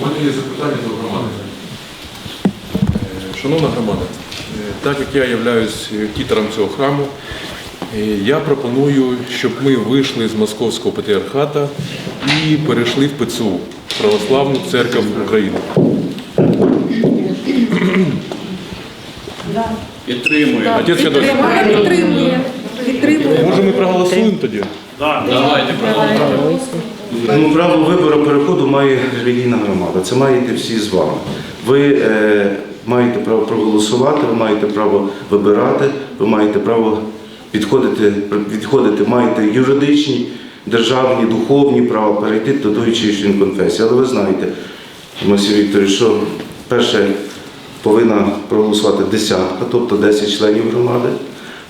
У мене є запитання до громади. Е, Шановна громада, е, так як я являюсь кітером цього храму, е, я пропоную, щоб ми вийшли з Московського патріархата і перейшли в ПЦУ Православну Церкву України. Підтримую. Отець Підтримує. Може ми проголосуємо тоді? Давайте проголосуємо. Ну, право вибору переходу має релігійна громада. Це маєте всі з вами. Ви е, маєте право проголосувати, ви маєте право вибирати, ви маєте право підходити, відходити, маєте юридичні, державні, духовні права перейти до тої чи іншої конфесії. Але ви знаєте, Масі Вікторович, що перше повинна проголосувати десятка, тобто 10 членів громади.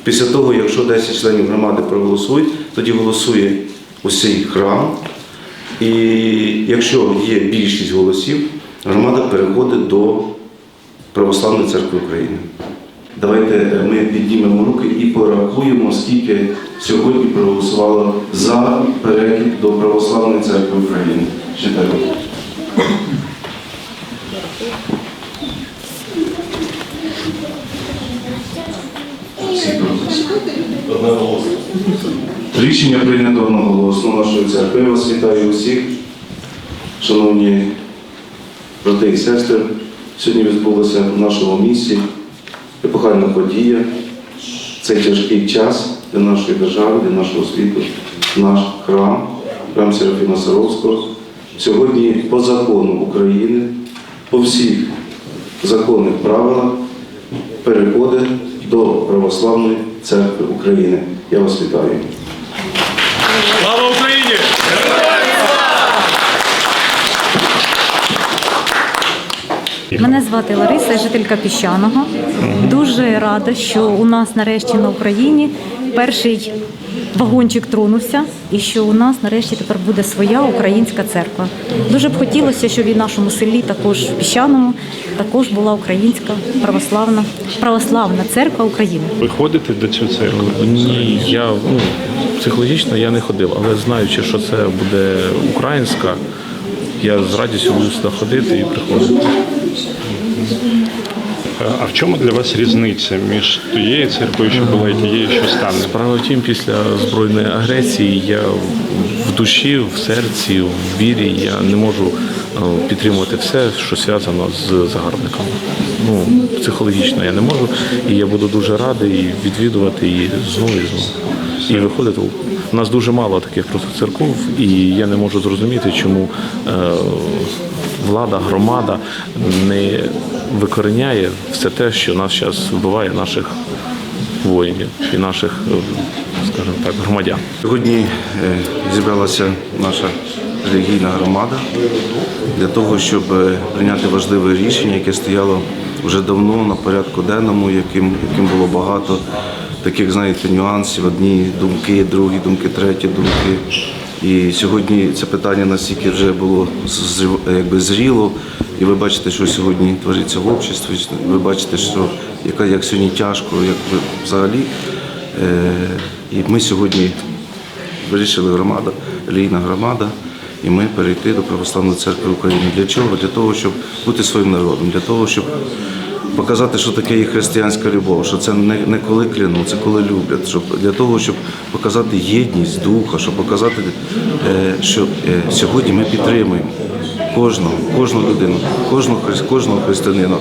Після того, якщо 10 членів громади проголосують, тоді голосує усій храм. І якщо є більшість голосів, громада переходить до Православної церкви України. Давайте е, ми піднімемо руки і порахуємо, скільки сьогодні проголосувало за перехід до Православної церкви України. Проголосували. Рішення прийнято одноголосно нашої церкви. Я вас вітаю усіх, шановні брати і сестри. Сьогодні відбулося в нашому місті епохальна подія. Це тяжкий час для нашої держави, для нашого світу, наш храм, храм Серафіма Саровського. Сьогодні по закону України, по всіх законних правилах переходить до Православної церкви України. Я вас вітаю. Слава Україні! Мене звати Лариса, я жителька Піщаного. Дуже рада, що у нас нарешті на Україні перший вагончик тронувся, і що у нас нарешті тепер буде своя українська церква. Дуже б хотілося, щоб і в нашому селі, також в Піщаному, також була українська православна православна церква України. Ви ходите до цього церкви? Ні, я ну, психологічно я не ходив, але знаючи, що це буде українська, я з радістю буду сюди ходити і приходити. А в чому для вас різниця між тією церквою, що була, і тією, що стане? Справа в тім, після збройної агресії я в душі, в серці, в вірі я не можу е, підтримувати все, що зв'язано з загарбниками. Ну, психологічно я не можу, і я буду дуже радий відвідувати її знову і знову. І виходити. У нас дуже мало таких просто церков, і я не можу зрозуміти, чому е, влада, громада не викореняє все те, що нас зараз вбиває наших воїнів і наших, е, скажімо так, громадян. Сьогодні е, зібралася наша релігійна громада для того, щоб е, прийняти важливе рішення, яке стояло вже давно на порядку денному, яким, яким було багато таких, знаєте, нюансів. Одні думки, другі думки, треті думки. І сьогодні це питання настільки вже було якби зріло, і ви бачите, що сьогодні твориться в обществі. Ви бачите, що яка як сьогодні тяжко, як взагалі. Е, І ми сьогодні вирішили громада, релігійна громада, і ми перейти до Православної церкви України. Для чого? Для того, щоб бути своїм народом, для того, щоб показати, що таке є християнська любов, що це не, не коли клянуть, це коли люблять, щоб для того, щоб показати єдність духа, щоб показати, е, що е, сьогодні ми підтримуємо кожного, кожну людину, кожного, кожного християнина,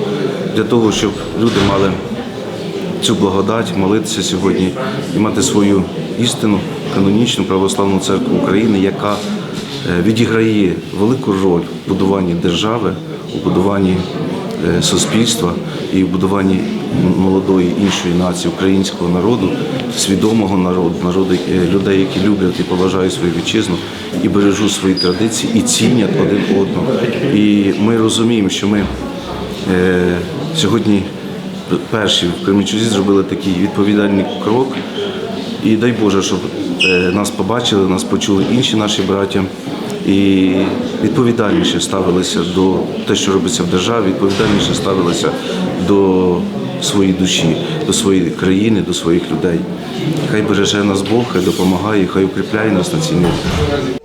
для того, щоб люди мали цю благодать, молитися сьогодні і мати свою істину, канонічну православну церкву України, яка е, відіграє велику роль в будуванні держави, у будуванні суспільства і в будуванні молодої іншої нації, українського народу, свідомого народу, народу е, людей, які люблять і поважають свою вітчизну і бережуть свої традиції і цінять один одного. І ми розуміємо, що ми Е, Сьогодні перші в Кременчузі зробили такий відповідальний крок. І дай Боже, щоб е, нас побачили, нас почули інші наші браття і відповідальніше ставилися до те, що робиться в державі, відповідальніше ставилися до своєї душі, до своєї країни, до своїх людей. Хай береже нас Бог, хай допомагає, хай укріпляє нас на цій ниві.